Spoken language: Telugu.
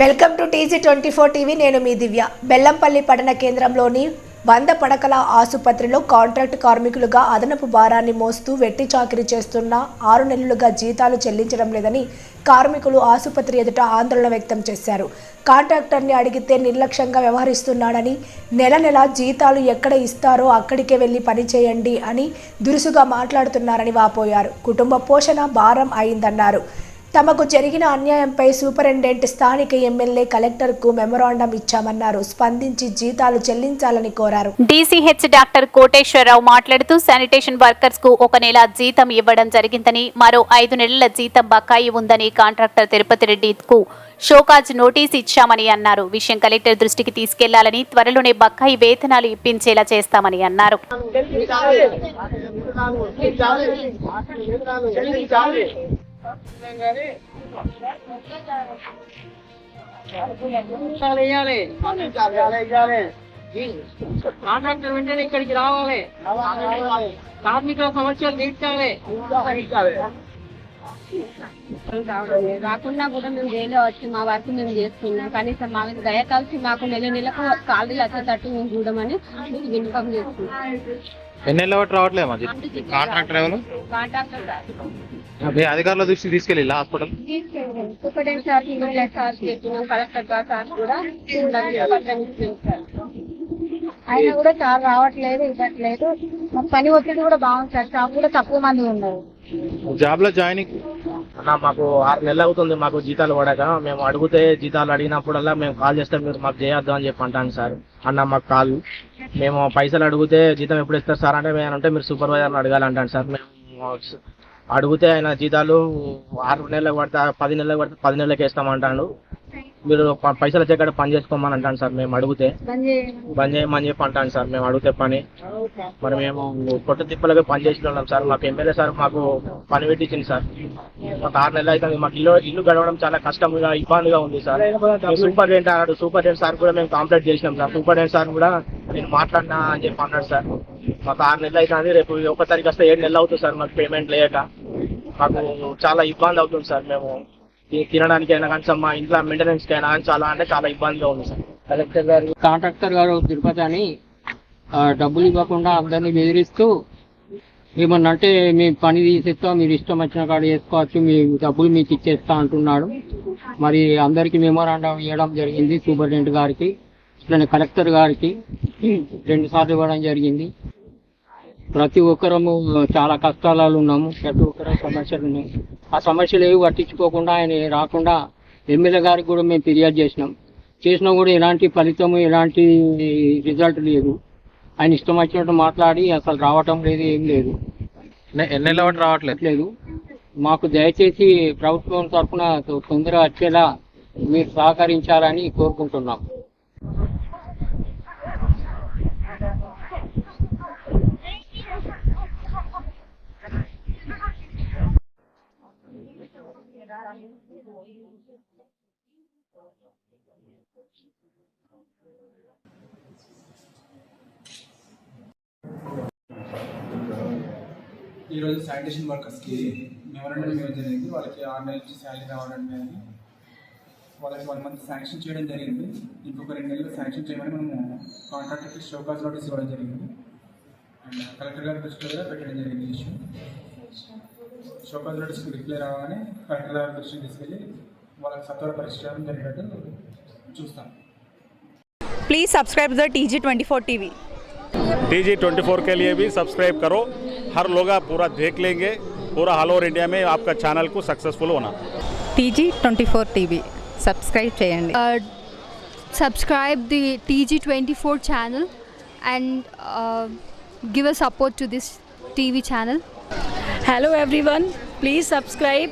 Welcome to TG twenty four TV. నేను మీ దివ్య. బెల్లంపల్లి పట్టణ కేంద్రంలోని వంద పడకల ఆసుపత్రిలో కాంట్రాక్ట్ కార్మికులుగా అదనపు భారాన్ని మోస్తూ వెట్టి చాకిరీ చేస్తున్న ఆరు నెలలుగా జీతాలు చెల్లించడం లేదని కార్మికులు ఆసుపత్రి ఎదుట ఆందోళన వ్యక్తం చేశారు. కాంట్రాక్టర్ని అడిగితే నిర్లక్ష్యంగా వ్యవహరిస్తున్నాడని నెల నెల జీతాలు ఎక్కడ ఇస్తారో అక్కడికే వెళ్ళి పని చేయండి అని దురుసుగా మాట్లాడుతున్నారని వాపోయారు. కుటుంబ పోషణ భారం అయిందన్నారు. తమకు జరిగిన అన్యాయంపై సూపరింటెండెంట్ స్థానిక ఎమ్మెల్యే కలెక్టర్కు మెమొరాండం ఇచ్చామన్నారు. స్పందించి జీతాలు చెల్లించాలని కోరారు. డీసీహెచ్ డాక్టర్ కోటేశ్వరరావు మాట్లాడుతూ శానిటేషన్ వర్కర్స్కు ఒక నెల జీతం ఇవ్వడం జరిగిందని మరో ఐదు నెలల జీతం బకాయి ఉందని కాంట్రాక్టర్ తిరుపతి రెడ్డికు షోకాజ్ నోటీస్ ఇచ్చామని అన్నారు. విషయం కలెక్టర్ దృష్టికి తీసుకెళ్ళాలని త్వరలోనే బకాయి వేతనాలు ఇప్పించేలా చేస్తామని అన్నారు. వేయాలి కాంట్రాక్టర్ వెంటనే ఇక్కడికి రావాలి కార్మికుల సమస్యలు తీర్చాలి రాకుండా కూడా మేము జైల్లో వచ్చి మా వర్క్ మేము చేస్తున్నాం కనీసం మా మీద దయ కలిసి మాకు నెల నెలకు ఖాళీలు వచ్చేటట్టు మేము చూడమని మీకు విన్నపం చేస్తున్నాం ఎన్నెళ్ళ బట్టి రావట్లేదు కాంట్రాక్టర్ కాంట్రాక్టర్ మీ అధికారుల దృష్టికి తీసుకెళ్ళి హాస్పిటల్? తీసుకెళ్ళండి సూపరింటెండెంట్ సార్ ఇమీడియట్ సార్ చెప్పినాం కలెక్టర్ గారు సార్ కూడా సార్ చాలా రావట్లేదు ఇవ్వట్లేదు. మాకు పని ఒత్తిడి కూడా బాగుంది సార్. స్టాఫ్ కూడా తక్కువ మంది ఉన్నారు. జాబ్లో జాయినింగ్? అన్న మాకు ఆరు నెలలు అవుతుంది మాకు జీతాలు పడక. మేము అడిగితే జీతాలు అడిగినప్పుడల్లా మేము కాల్ చేస్తే మీరు మాకు చేయొద్దు అని చెప్పి అంటాను సార్. అన్న మాకు కాల్ మేము పైసలు అడిగితే జీతం ఎప్పుడు ఇస్తారు సార్ అంటే మేము అంటే మీరు సూపర్వైజర్ని అడగాలంటాను సార్. మేము అడిగితే ఆయన జీతాలు ఆరు నెలలకు పడితే పది నెలలకు పడితే పది నెలలకి వేస్తామంటాడు మీరు ప- పైసలు వచ్చేకాడ పని చేసుకోమని అంటాను సార్ మేము అడిగితే. బంద్ చేయమని. చెప్పి అంటాను సార్ మేము అడిగితే పని. మరి మేము పొట్టు తిప్పలకి పని చేస్తున్నాం సార్ మాకు ఎమ్మెల్యే సార్ మాకు పని పెట్టించింది సార్. ఒక ఆరు నెలలు అయితే మాకు ఇల్లు ఇల్లు గడవడం చాలా కష్టంగా ఇబ్బందిగా ఉంది సార్. మేము సూపరింటెండెంట్ అన్నాడు సూపరింటెండెంట్ సార్ కూడా మేము కంప్లైంట్ చేసినాం సార్. సూపరింటెండెంట్ సార్ కూడా నేను మాట్లాడినా అని చెప్పి అన్నాడు సార్. మాకు ఆరు నెలలు అవుతుంది రేపు ఒక తారీఖు వస్తే ఏడు నెలలు అవుతుంది సార్ మాకు పేమెంట్ లేక. మాకు చాలా ఇబ్బంది అవుతుంది సార్. మేము తినడానికి తినడానికైనా కానీ మా ఇంట్లో మెయింటెనెన్స్కి అయినా కానీ చాలా అంటే చాలా ఇబ్బందిగా ఉంది సార్. కలెక్టర్ గారు కాంట్రాక్టర్ గారు తిరుపతి అని డబ్బులు ఇవ్వకుండా అందరినీ బెదిరిస్తూ ఏమన్నా అంటే మేము పని తీసేస్తాం మీరు ఇష్టం వచ్చిన కాడ చేసుకోవచ్చు మీ డబ్బులు మీకు ఇచ్చేస్తా అంటున్నాడు. మరి అందరికీ మెమోరాండం ఇవ్వడం జరిగింది సూపరింటెండెంట్ గారికి ఇట్లనే కలెక్టర్ గారికి రెండు సార్లు ఇవ్వడం జరిగింది. ప్రతి ఒక్కరము చాలా కష్టాలలో ఉన్నాము. ప్రతి ఒక్కరు సమస్యలు ఉన్నాయి. ఆ సమస్యలు ఏవి పట్టించుకోకుండా ఆయన రాకుండా ఎమ్మెల్యే గారికి కూడా మేము ఫిర్యాదు చేసినాం. చేసినా కూడా ఎలాంటి ఫలితము ఎలాంటి రిజల్ట్ లేదు. ఆయన ఇష్టం వచ్చినట్టు మాట్లాడి అసలు రావటం లేదు ఏం లేదు. రావట్లేదు? లేదు. మాకు దయచేసి ప్రభుత్వం తరఫున తొందరగా వచ్చేలా మీరు సహకరించాలని కోరుకుంటున్నాం. ఈరోజు శానిటేషన్ వర్కర్స్కి మెమోరండం ఇవ్వడం జరిగింది? వాళ్ళకి ఆరు నెలల నుంచి శాలరీ రావడం అని వాళ్ళకి వన్ మంత్ శాంక్షన్ చేయడం జరిగింది. ఇంకొక రెండు నెలలు శాంక్షన్ చేయమని మనము కాంట్రాక్టర్కి షోకాస్ నోటీస్ ఇవ్వడం జరిగింది. అండ్ కలెక్టర్ గారి దృష్టిలో కూడా పెట్టడం జరిగింది ఇష్యూ. షోకాస్ నోటీస్కి రిప్లై రాగానే కలెక్టర్ గారి దృష్టికి తీసుకెళ్ళి వాళ్ళకి సత్వర పరిష్కారం జరిగేటట్టు చూస్తాం please subscribe the T G twenty four T V T G twenty four के लिए भी सब्सक्राइब करो हर लोग आप पूरा देख लेंगे पूरा ऑल ओवर इंडिया में आपका चैनल को सक्सेसफुल होना T G twenty four TV subscribe చేయండి uh, subscribe the TG24 channel and uh, give a support to this TV channel. Hello everyone, please subscribe